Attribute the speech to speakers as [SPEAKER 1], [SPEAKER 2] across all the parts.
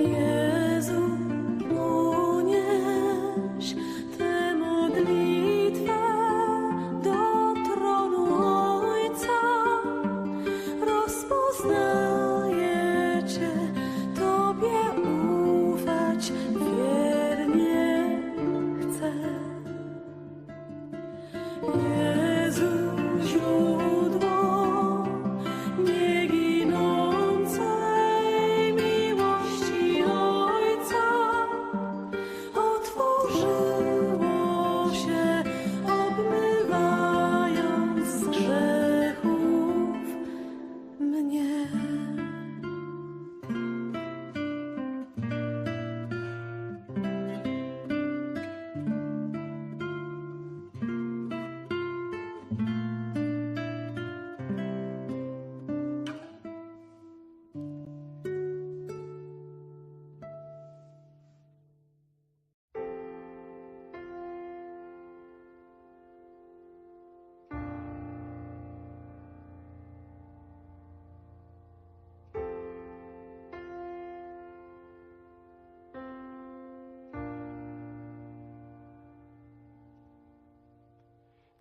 [SPEAKER 1] Jezu,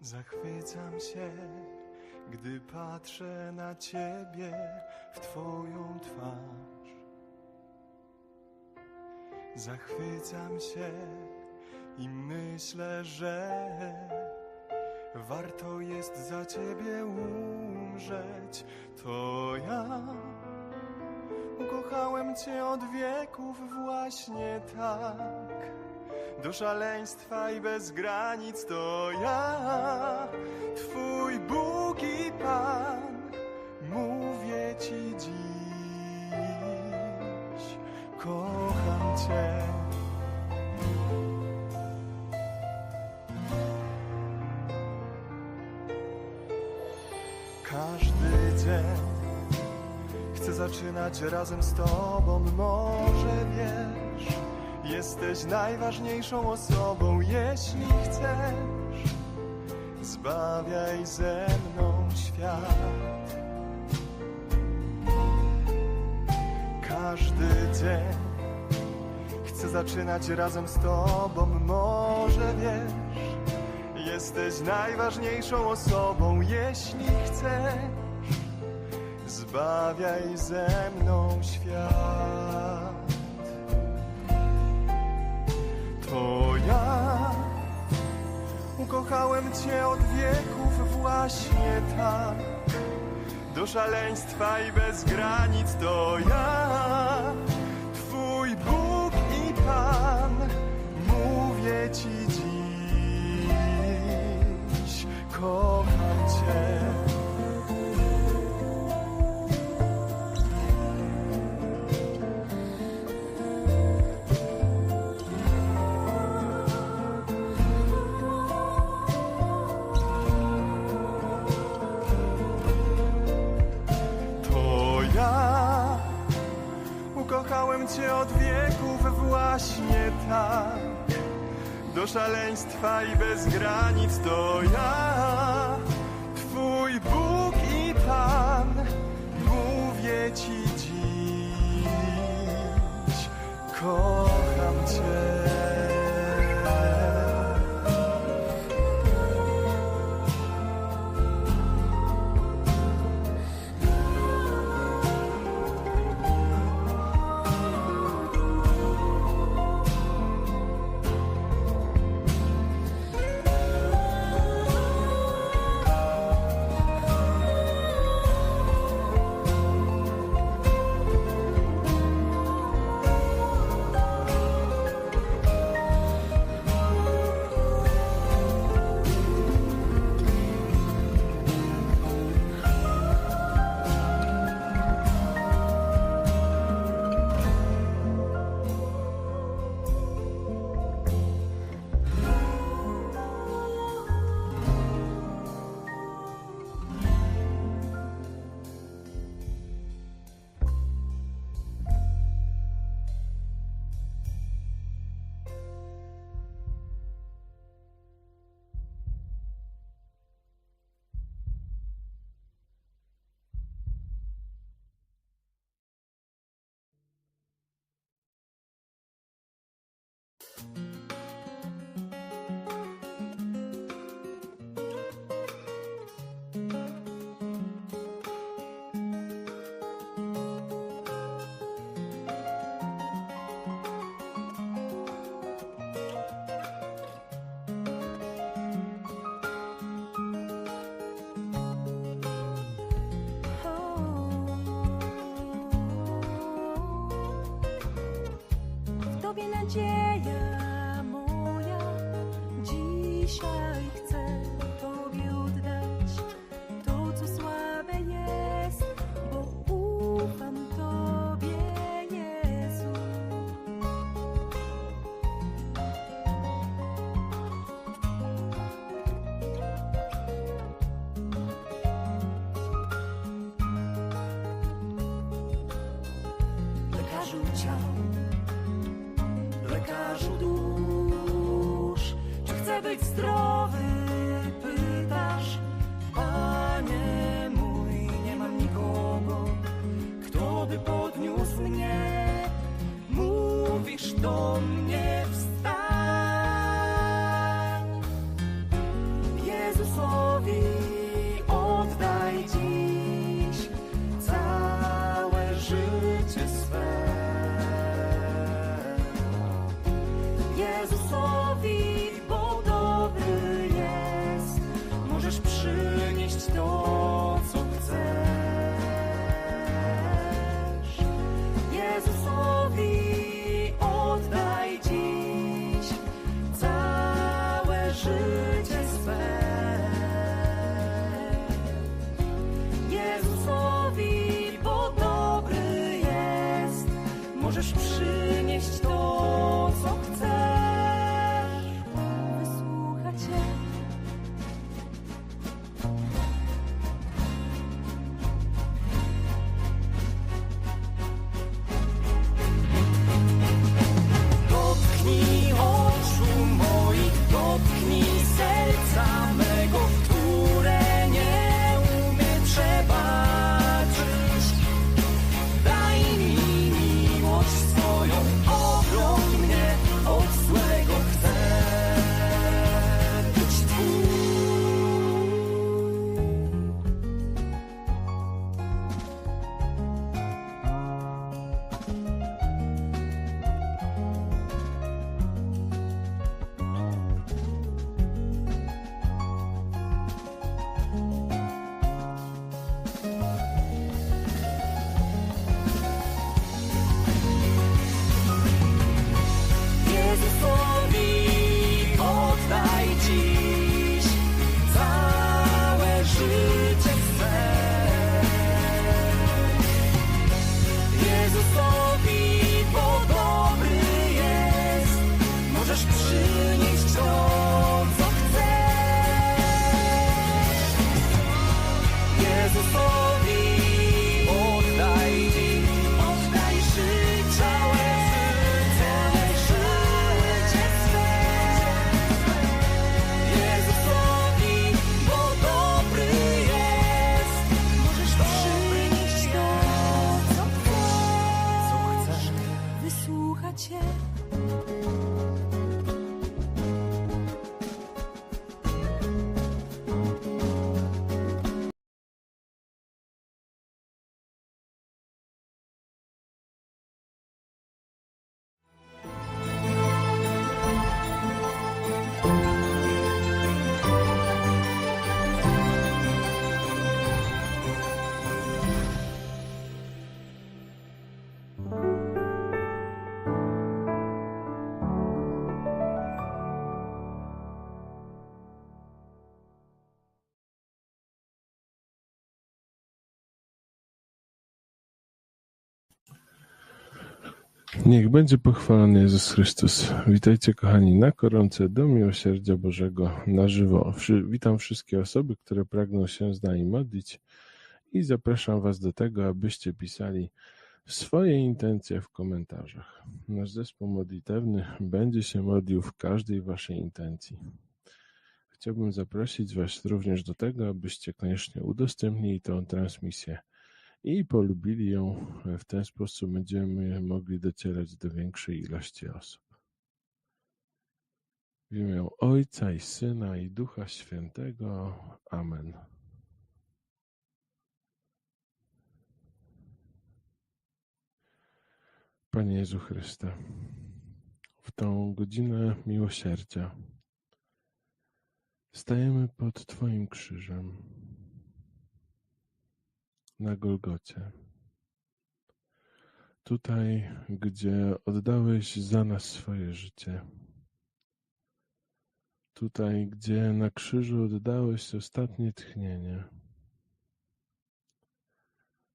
[SPEAKER 2] Zachwycam się, gdy patrzę na Ciebie w Twoją twarz. Zachwycam się i myślę, że warto jest za Ciebie umrzeć. To ja ukochałem Cię od wieków właśnie tak. Do szaleństwa i bez granic to ja, Twój Bóg i Pan, mówię Ci dziś, kocham Cię. Każdy dzień chcę zaczynać razem z Tobą, może wiesz. Jesteś najważniejszą osobą, jeśli chcesz. Zbawiaj ze mną świat. Każdy dzień chcę zaczynać razem z Tobą, może wiesz. Jesteś najważniejszą osobą, jeśli chcesz. Zbawiaj ze mną świat. To ja. Ukochałem Cię od wieków właśnie tak. Do szaleństwa i bez granic to ja, Twój Bóg i Pan, mówię Ci dziś,
[SPEAKER 1] nadzieja moja, dzisiaj chcę Tobie oddać to, co słabe jest, bo ufam Tobie, Jezu. lekarzu ciał,
[SPEAKER 3] Niech będzie pochwalony Jezus Chrystus. Witajcie kochani na koronce do miłosierdzia Bożego na żywo. Witam wszystkie osoby, które pragną się z nami modlić i zapraszam Was do tego, abyście pisali swoje intencje w komentarzach. Nasz zespół modlitewny będzie się modlił w każdej Waszej intencji. Chciałbym zaprosić Was również do tego, abyście koniecznie udostępnili tę transmisję i polubili ją. W ten sposób będziemy mogli docierać do większej ilości osób. W imię Ojca i Syna i Ducha Świętego. Amen. Panie Jezu Chryste, w tą godzinę miłosierdzia stajemy pod Twoim krzyżem na Golgocie. Tutaj, gdzie oddałeś za nas swoje życie. Tutaj, gdzie na krzyżu oddałeś ostatnie tchnienie.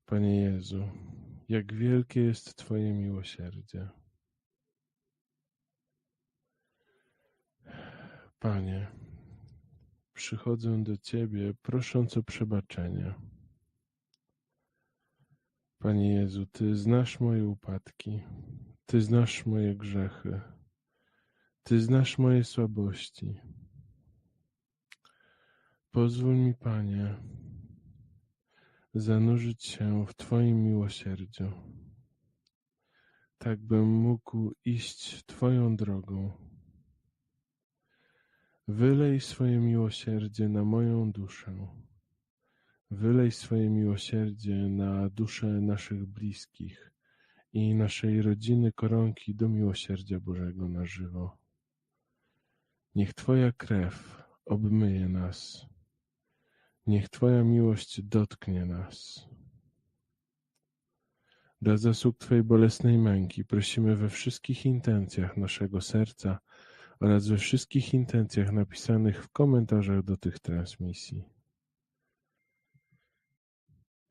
[SPEAKER 3] Panie Jezu, jak wielkie jest Twoje miłosierdzie. Panie, przychodzę do Ciebie prosząc o przebaczenie. Panie Jezu, Ty znasz moje upadki, Ty znasz moje grzechy, Ty znasz moje słabości. Pozwól mi, Panie, zanurzyć się w Twoim miłosierdziu, tak bym mógł iść Twoją drogą. Wylej swoje miłosierdzie na moją duszę. Wylej swoje miłosierdzie na dusze naszych bliskich i naszej rodziny koronki do miłosierdzia Bożego na żywo. Niech Twoja krew obmyje nas. Niech Twoja miłość dotknie nas. Dla zasług Twojej bolesnej męki prosimy we wszystkich intencjach naszego serca oraz we wszystkich intencjach napisanych w komentarzach do tych transmisji.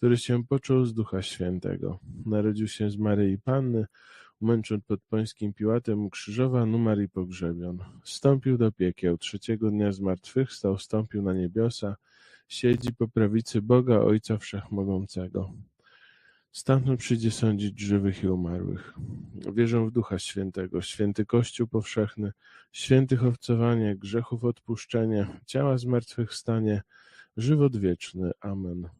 [SPEAKER 3] który się począł z Ducha Świętego. Narodził się z Maryi Panny, umęczon pod Pońskim Piłatem, ukrzyżowan, umarł i pogrzebion. Wstąpił do piekieł, trzeciego dnia zmartwychwstał, wstąpił na niebiosa, siedzi po prawicy Boga Ojca Wszechmogącego. Stamtąd przyjdzie sądzić żywych i umarłych. Wierzę w Ducha Świętego, święty Kościół powszechny, świętych owcowanie, grzechów odpuszczenie, ciała zmartwychwstanie, żywot wieczny. Amen.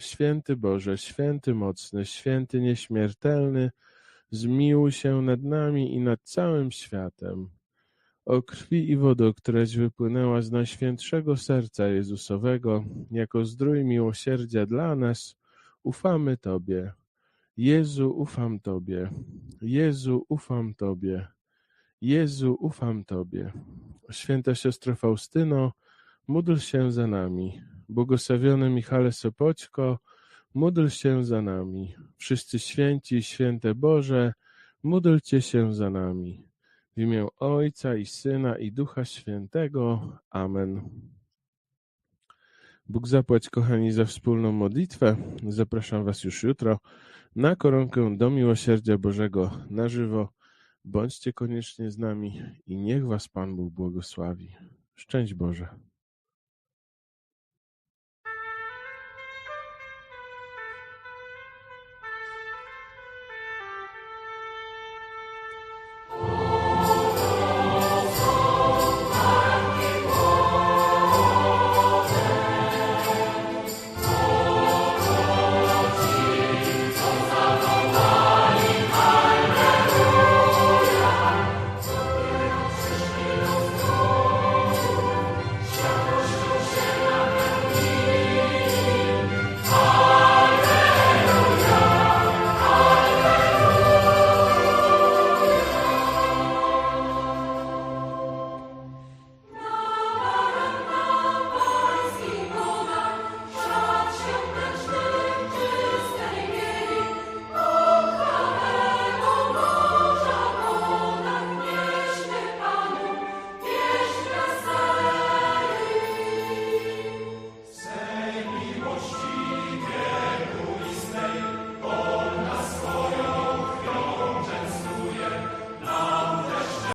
[SPEAKER 3] Święty Boże, święty mocny, święty nieśmiertelny, zmiłuj się nad nami i nad całym światem. O krwi i wodo, któraś wypłynęła z Najświętszego Serca Jezusowego, jako zdrój miłosierdzia dla nas, ufamy Tobie. Jezu, ufam Tobie. Jezu, ufam Tobie. Jezu, ufam Tobie. Święta siostro Faustyno, módl się za nami. Błogosławiony Michale Sopoćko, módl się za nami. Wszyscy święci, święte Boże, módlcie się za nami. W imię Ojca i Syna i Ducha Świętego. Amen. Bóg zapłać, kochani, za wspólną modlitwę. Zapraszam Was już jutro na koronkę do Miłosierdzia Bożego na żywo. Bądźcie koniecznie z nami i niech Was Pan Bóg błogosławi. Szczęść Boże.